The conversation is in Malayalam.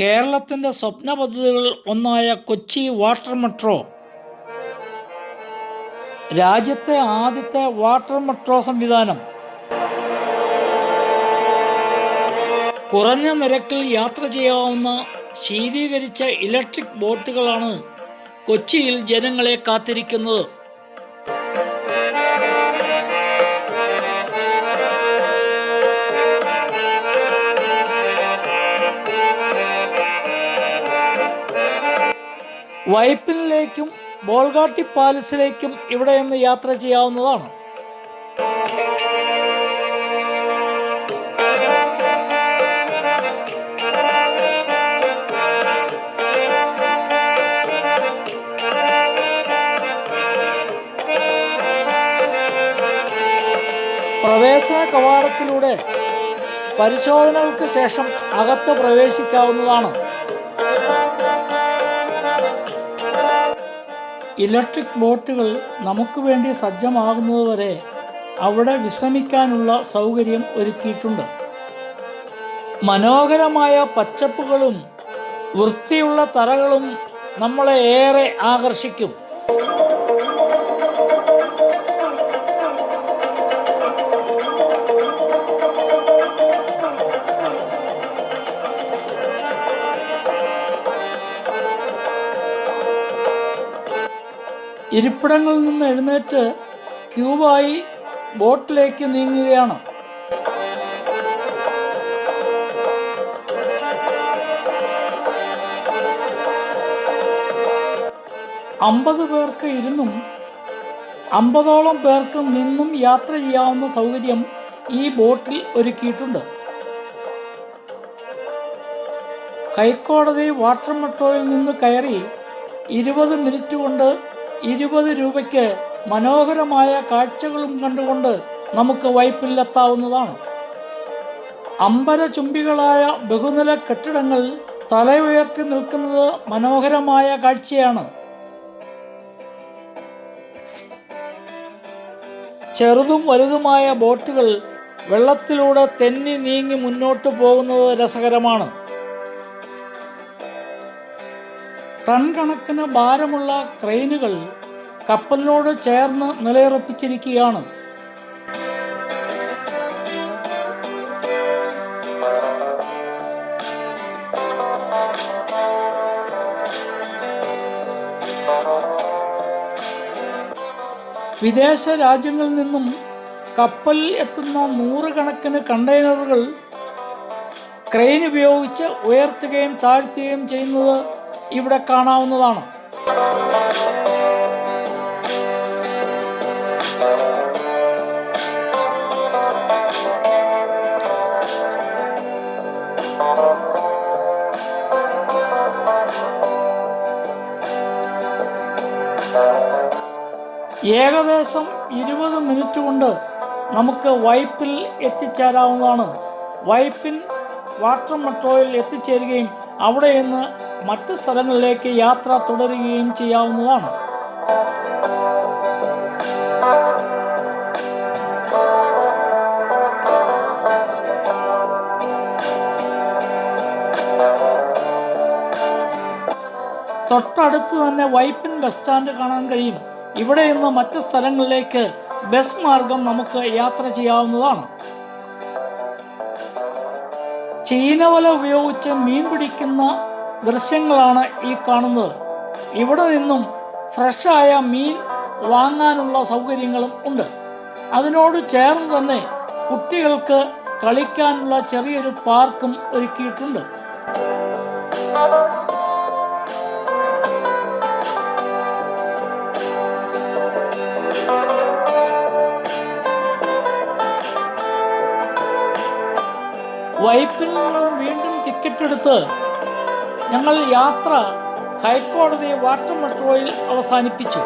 കേരളത്തിന്റെ സ്വപ്ന പദ്ധതികളിൽ ഒന്നായ കൊച്ചി വാട്ടർ മെട്രോ. രാജ്യത്തെ ആദ്യത്തെ വാട്ടർ മെട്രോ സംവിധാനം. കുറഞ്ഞ നിരക്കിൽ യാത്ര ചെയ്യാവുന്ന ശീതീകരിച്ച ഇലക്ട്രിക് ബോട്ടുകളാണ് കൊച്ചിയിൽ ജനങ്ങളെ കാത്തിരിക്കുന്നത്. വൈപ്പിനിലേക്കും ബോൾഗാട്ടി പാലസിലേക്കും ഇവിടെ നിന്ന് യാത്ര ചെയ്യാവുന്നതാണ്. പ്രവേശന കവാടത്തിലൂടെ പരിശോധനകൾക്ക് ശേഷം അകത്ത് പ്രവേശിക്കാവുന്നതാണ്. ഇലക്ട്രിക് ബോട്ടുകൾ നമുക്ക് വേണ്ടി സജ്ജമാകുന്നതുവരെ അവിടെ വിശ്രമിക്കാനുള്ള സൗകര്യം ഒരുക്കിയിട്ടുണ്ട്. മനോഹരമായ പച്ചപ്പുകളും വൃത്തിയുള്ള തറകളും നമ്മളെ ഏറെ ആകർഷിക്കും. ഇരിപ്പിടങ്ങളിൽ നിന്ന് എഴുന്നേറ്റ് ക്യൂബായി ബോട്ടിലേക്ക് നീങ്ങുകയാണ്. അമ്പത് പേർക്ക് ഇരുന്നും അമ്പതോളം പേർക്ക് നിന്നും യാത്ര ചെയ്യാവുന്ന സൗകര്യം ഈ ബോട്ടിൽ ഒരുക്കിയിട്ടുണ്ട്. ഹൈക്കോടതി വാട്ടർ മെട്രോയിൽ നിന്ന് കയറി ഇരുപത് മിനിറ്റ് കൊണ്ട് ഇരുപത് രൂപയ്ക്ക് മനോഹരമായ കാഴ്ചകളും കണ്ടുകൊണ്ട് നമുക്ക് വൈപ്പിലെത്താവുന്നതാണ് അമ്പരചുംബികളായ ബഹുനില കെട്ടിടങ്ങൾ തല ഉയർത്തി നിൽക്കുന്നത് മനോഹരമായ കാഴ്ചയാണ്. ചെറുതും വലുതുമായ ബോട്ടുകൾ വെള്ളത്തിലൂടെ തെന്നി നീങ്ങി മുന്നോട്ട് പോകുന്നത് രസകരമാണ്. ടൺ കണക്കിന് ഭാരമുള്ള ക്രെയിനുകൾ കപ്പലിനോട് ചേർന്ന് നിലയുറപ്പിച്ചിരിക്കുകയാണ്. വിദേശ രാജ്യങ്ങളിൽ നിന്നും കപ്പലിൽ എത്തുന്ന നൂറുകണക്കിന് കണ്ടെയ്നറുകൾ ക്രെയിൻ ഉപയോഗിച്ച് ഉയർത്തുകയും താഴ്ത്തുകയും ചെയ്യുന്നത് ഇവിടെ കാണാവുന്നതാണ്. ഏകദേശം ഇരുപത് മിനിറ്റ് കൊണ്ട് നമുക്ക് വൈപ്പിൽ എത്തിച്ചേരാവുന്നതാണ്. വൈപ്പിൻ വാട്ടർ മെട്രോയിൽ എത്തിച്ചേരുകയും അവിടെ നിന്ന് മറ്റ് സ്ഥലങ്ങളിലേക്ക് യാത്ര തുടരുകയും ചെയ്യാവുന്നതാണ്. തൊട്ടടുത്ത് തന്നെ വൈപ്പിൻ ബസ് സ്റ്റാൻഡ് കാണാൻ കഴിയും. ഇവിടെ നിന്ന് മറ്റ് സ്ഥലങ്ങളിലേക്ക് ബസ് മാർഗം നമുക്ക് യാത്ര ചെയ്യാവുന്നതാണ്. ചീനവല ഉപയോഗിച്ച് മീൻ പിടിക്കുന്ന ദൃശ്യങ്ങളാണ് ഈ കാണുന്നത്. ഇവിടെ നിന്നും ഫ്രഷായ മീൻ വാങ്ങാനുള്ള സൗകര്യങ്ങളും ഉണ്ട്. അതിനോട് ചേർന്ന് തന്നെ കുട്ടികൾക്ക് കളിക്കാനുള്ള ചെറിയൊരു പാർക്കും ഒരുക്കിയിട്ടുണ്ട്. വൈപ്പിൽ നിന്നും വീണ്ടും ടിക്കറ്റ് എടുത്ത് ഞങ്ങൾ യാത്ര ഹൈക്കോടതി വാട്ടർ മെട്രോയിൽ അവസാനിപ്പിച്ചു.